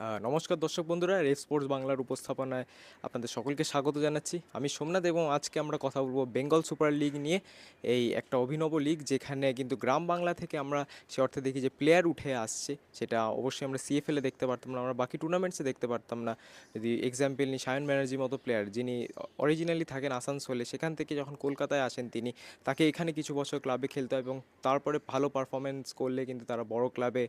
নমস্কার দর্শক বন্ধুরা রেস স্পোর্টস বাংলার উপস্থাপনায় আপনাদের সকলকে স্বাগত জানাচ্ছি। আমি সোমনাথ এবং আজকে আমরা কথা বলব বেঙ্গল সুপার লিগ নিয়ে, এই একটা অভিনব লিগ যেখানে কিন্তু গ্রাম বাংলা থেকে আমরা সে অর্থে দেখি যে প্লেয়ার উঠে আসছে, সেটা অবশ্যই আমরা সিএফএলে দেখতে পারতাম না, আমরা বাকি টুর্নামেন্টসে দেখতে পারতাম না। যদি এক্সাম্পল নিই সায়ন ব্যানার্জির মতো প্লেয়ার যিনি অরিজিনালি থাকেন আসানসোলে, সেখান থেকে যখন কলকাতায় আসেন তিনি, তাকে এখানে কিছু বছর ক্লাবে খেলতে হয় এবং তারপরে ভালো পারফরমেন্স করলে কিন্তু তারা বড় ক্লাবে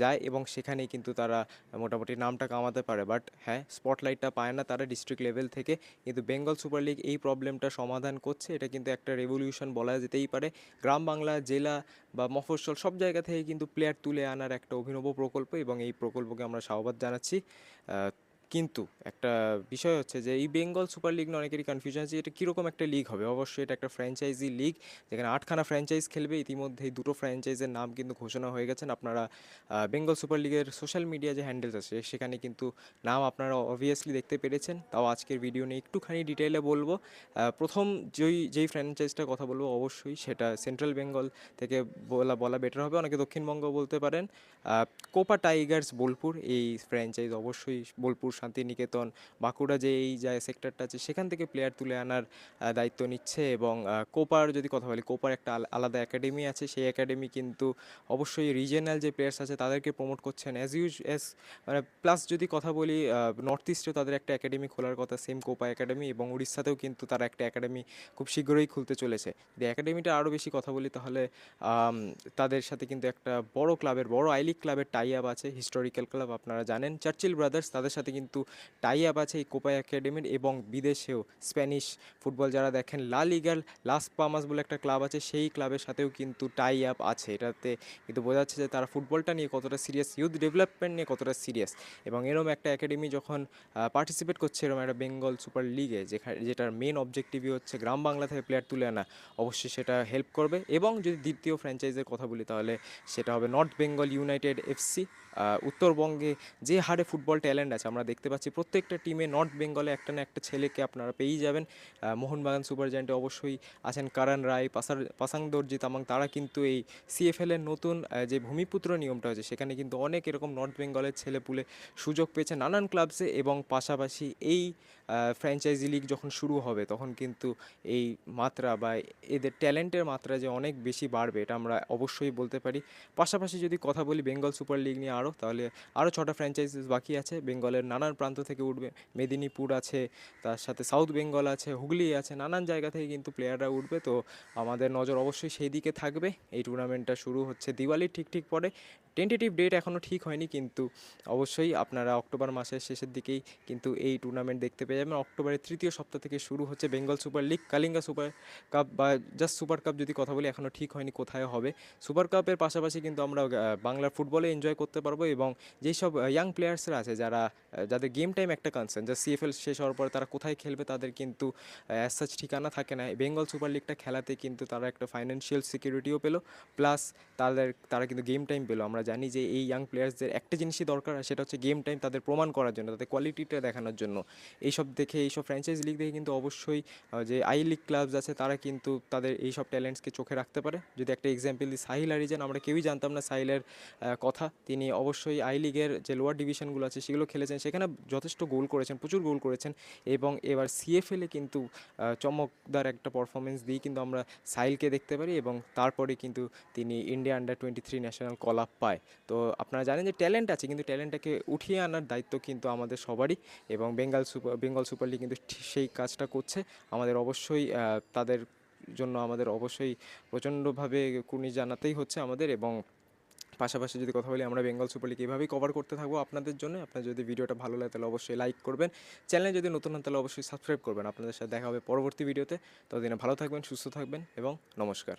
যায় এবং সেখানেই কিন্তু তারা মোটামুটি নামটা কামাতে পারে বাট হ্যাঁ স্পটলাইটটা পায় না, তারা ডিস্ট্রিক্ট লেভেল থেকে। কিন্তু বেঙ্গল সুপার লিগ এই প্রবলেমটা সমাধান করছে, এটা কিন্তু একটা রেভলিউশন বলা যেতেই পারে। গ্রাম বাংলা, জেলা বা মফস্বল সব জায়গা থেকে কিন্তু প্লেয়ার তুলে আনার একটা অভিনব প্রকল্প এবং এই প্রকল্পকে আমরা সাহবাদ জানাচ্ছি। কিন্তু একটা বিষয় হচ্ছে যে, এই বেঙ্গল সুপার লিগ নিয়ে অনেকেরই কনফিউশন আছে এটা কীরকম একটা লিগ হবে? অবশ্যই এটা একটা ফ্র্যাঞ্চাইজি লিগ যেখানে আটখানা ফ্র্যাঞ্চাইজ খেলবে। ইতিমধ্যেই দুটো ফ্র্যাঞ্চাইজের নাম কিন্তু ঘোষণা হয়ে গেছেন আপনারা বেঙ্গল সুপার লিগের সোশ্যাল মিডিয়া যে হ্যান্ডেলস আছে, সেখানে কিন্তু নাম আপনারা অবভিয়াসলি দেখতে পেরেছেন। তাও আজকের ভিডিও নিয়ে একটুখানি ডিটেলে বলব। প্রথম যেই যেই ফ্র্যাঞ্চাইজটার কথা বলব, অবশ্যই সেটা সেন্ট্রাল বেঙ্গল থেকে বলা বলা বেটার হবে। অনেকে দক্ষিণবঙ্গ বলতে পারেন। কোপা টাইগার্স বোলপুর, এই ফ্র্যাঞ্চাইজ অবশ্যই বোলপুর শান্তিনিকেতন, বাঁকুড়া যে এই যে সেক্টরটা আছে, সেখান থেকে প্লেয়ার তুলে আনার দায়িত্ব নিচ্ছে এবং কোপার যদি কথা বলি, কোপার একটা আল- আলাদা একাডেমি আছে। সেই একাডেমি কিন্তু অবশ্যই রিজিয়নাল যে প্লেয়ার্স আছে, তাদেরকে প্রমোট করছেন। অ্যাজ ইউজ অ্যাজ মানে প্লাস যদি কথা বলি নর্থ ইস্টে তাদের একটা একাডেমি খোলার কথা সেম কোপা একাডেমি এবং উড়িষ্যাতেও কিন্তু তারা একটা একাডেমি খুব শীঘ্রই খুলতে চলেছে। যদি একাডেমিটা আরও বেশি কথা বলি তাহলে তাদের সাথে কিন্তু একটা বড় ক্লাবের বড় আই লিগ ক্লাবের টাই আপ আছে হিস্টোরিক্যাল ক্লাব আপনারা জানেন। চার্চিল ব্রাদার্স তাদের সাথে কিন্তু টাই আপ আছে এই কোপা একাডেমির এবং বিদেশেও স্প্যানিশ ফুটবল যারা দেখেন লা লিগার লাস পামাস বলে একটা ক্লাব আছে, সেই ক্লাবের সাথেও কিন্তু টাই আপ আছে। এটাতে কিন্তু বোঝা যাচ্ছে যে তারা ফুটবলটা নিয়ে কতটা সিরিয়াস ইউথ ডেভেলপমেন্ট নিয়ে কতটা সিরিয়াস এবং এরম একটা একাডেমি যখন পার্টিসিপেট করছে এরকম একটা বেঙ্গল সুপার লিগে যেখানে, যেটার মেন অবজেক্টিভই হচ্ছে গ্রাম বাংলা থেকে প্লেয়ার তুলে আনা, অবশ্যই সেটা হেল্প করবে। এবং যদি দ্বিতীয় ফ্র্যাঞ্চাইজের কথা বলি তাহলে সেটা হবে নর্থ বেঙ্গল ইউনাইটেড এফসি উত্তরবঙ্গে যে হারে ফুটবল ট্যালেন্ট আছে, আমরা দেখতে পাচ্ছি, প্রত্যেকটা টিমে নর্থ বেঙ্গলে একটা না একটা ছেলেকে আপনারা পেয়েই যাবেন। মোহনবাগান সুপার জায়েন্টে অবশ্যই আছেন কারণ রায়, পাসার, পাসাং দর্জি তামাং তারা কিন্তু এই সিএফএল এর নতুন যে ভূমিপুত্র নিয়মটা হয়েছে, সেখানে কিন্তু অনেক এরকম নর্থ বেঙ্গলের ছেলেপুলে সুযোগ পেয়েছে নানান ক্লাবসে এবং পাশাপাশি এই ফ্র্যাঞ্চাইজি লিগ যখন শুরু হবে, তখন কিন্তু এই মাত্রা বা এদের ট্যালেন্টের মাত্রা যে অনেক বেশি বাড়বে, এটা আমরা অবশ্যই বলতে পারি। পাশাপাশি যদি কথা বলি বেঙ্গল সুপার লিগ নিয়ে আরও তাহলে আরও ছটা ফ্র্যাঞ্চাইজিস বাকি আছে। বেঙ্গলের নানান প্রান্ত থেকে উঠবে। মেদিনীপুর আছে, তার সাথে সাউথ বেঙ্গল আছে, হুগলি আছে, নানান জায়গা থেকে কিন্তু প্লেয়াররা উঠবে। তো আমাদের নজর অবশ্যই সেই দিকে থাকবে। এই টুর্নামেন্টটা শুরু হচ্ছে দিওয়ালির ঠিক ঠিক পরে। টেন্টেটিভ ডেট এখনও ঠিক হয়নি কিন্তু অবশ্যই আপনারা অক্টোবর মাসের শেষের দিকেই কিন্তু এই টুর্নামেন্ট দেখতে পেয়ে যাবেন। অক্টোবরের তৃতীয় সপ্তাহ থেকে শুরু হচ্ছে Bengal super league Kalinga super cup বা জাস্ট সুপার কাপ যদি কথা বলি এখনও ঠিক হয়নি কোথায় হবে। সুপার কাপের পাশাপাশি কিন্তু আমরা বাংলার ফুটবলে এনজয় করতে পারব এবং যেই সব ইয়াং প্লেয়ার্সরা আছে যারা যাদের গেম টাইম একটা কনসার্ন যা সিএফএল শেষ হওয়ার পরে তারা কোথায় খেলবে, তাদের কিন্তু অ্যাজ সাচ ঠিকানা থাকে না। বেঙ্গল সুপার লিগটা খেলাতে কিন্তু তারা একটা ফাইন্যান্সিয়াল সিকিউরিটিও পেল প্লাস তাদের, তারা কিন্তু গেম টাইম পেল। আমরা জানি যে এই ইয়াং প্লেয়ার্সদের একটা জিনিসই দরকার, আর সেটা হচ্ছে গেম টাইম তাদের প্রমাণ করার জন্য, তাদের কোয়ালিটিটা দেখানোর জন্য। এইসব দেখে, এইসব ফ্র্যাঞ্চাইজ লিগ দেখে কিন্তু অবশ্যই যে আই লিগ ক্লাবস আছে, তারা কিন্তু তাদের এইসব ট্যালেন্টসকে চোখে রাখতে পারে। যদি একটা এক্সাম্পল দিই সাহিল আরিজান আমরা কেউই জানতাম না সাহিলের কথা। তিনি অবশ্যই আই লিগের যে লোয়ার ডিভিশনগুলো আছে, সেগুলো খেলেছেন। সেখানে যথেষ্ট গোল করেছেন, প্রচুর গোল করেছেন এবং এবার সিএফএলে কিন্তু চমকদার একটা পারফরমেন্স দিয়ে কিন্তু আমরা সাইলকে দেখতে পারি এবং তারপরে কিন্তু তিনি India under twenty three national call up পায়। তো আপনারা জানেন যে ট্যালেন্ট আছে, কিন্তু ট্যালেন্টটাকে উঠিয়ে আনার দায়িত্ব কিন্তু আমাদের সবারই এবং Bengal super Bengal super league কিন্তু সেই কাজটা করছে। আমাদের অবশ্যই তাদের জন্য আমাদের অবশ্যই প্রচণ্ডভাবে কুর্নি জানাতেই হচ্ছে আমাদের এবং পাশাপাশি যদি কথা বলি আমরা বেঙ্গল সুপার লিগ এভাবেই কভার করতে থাকব আপনাদের জন্য। আপনার যদি ভিডিওটা ভালো লাগে তাহলে অবশ্যই লাইক করবেন। চ্যানেলে যদি নতুন হন তাহলে অবশ্যই সাবস্ক্রাইব করবেন। আপনাদের সাথে দেখা হবে পরবর্তী ভিডিওতে ততদিনে ভালো থাকবেন, সুস্থ থাকবেন এবং নমস্কার।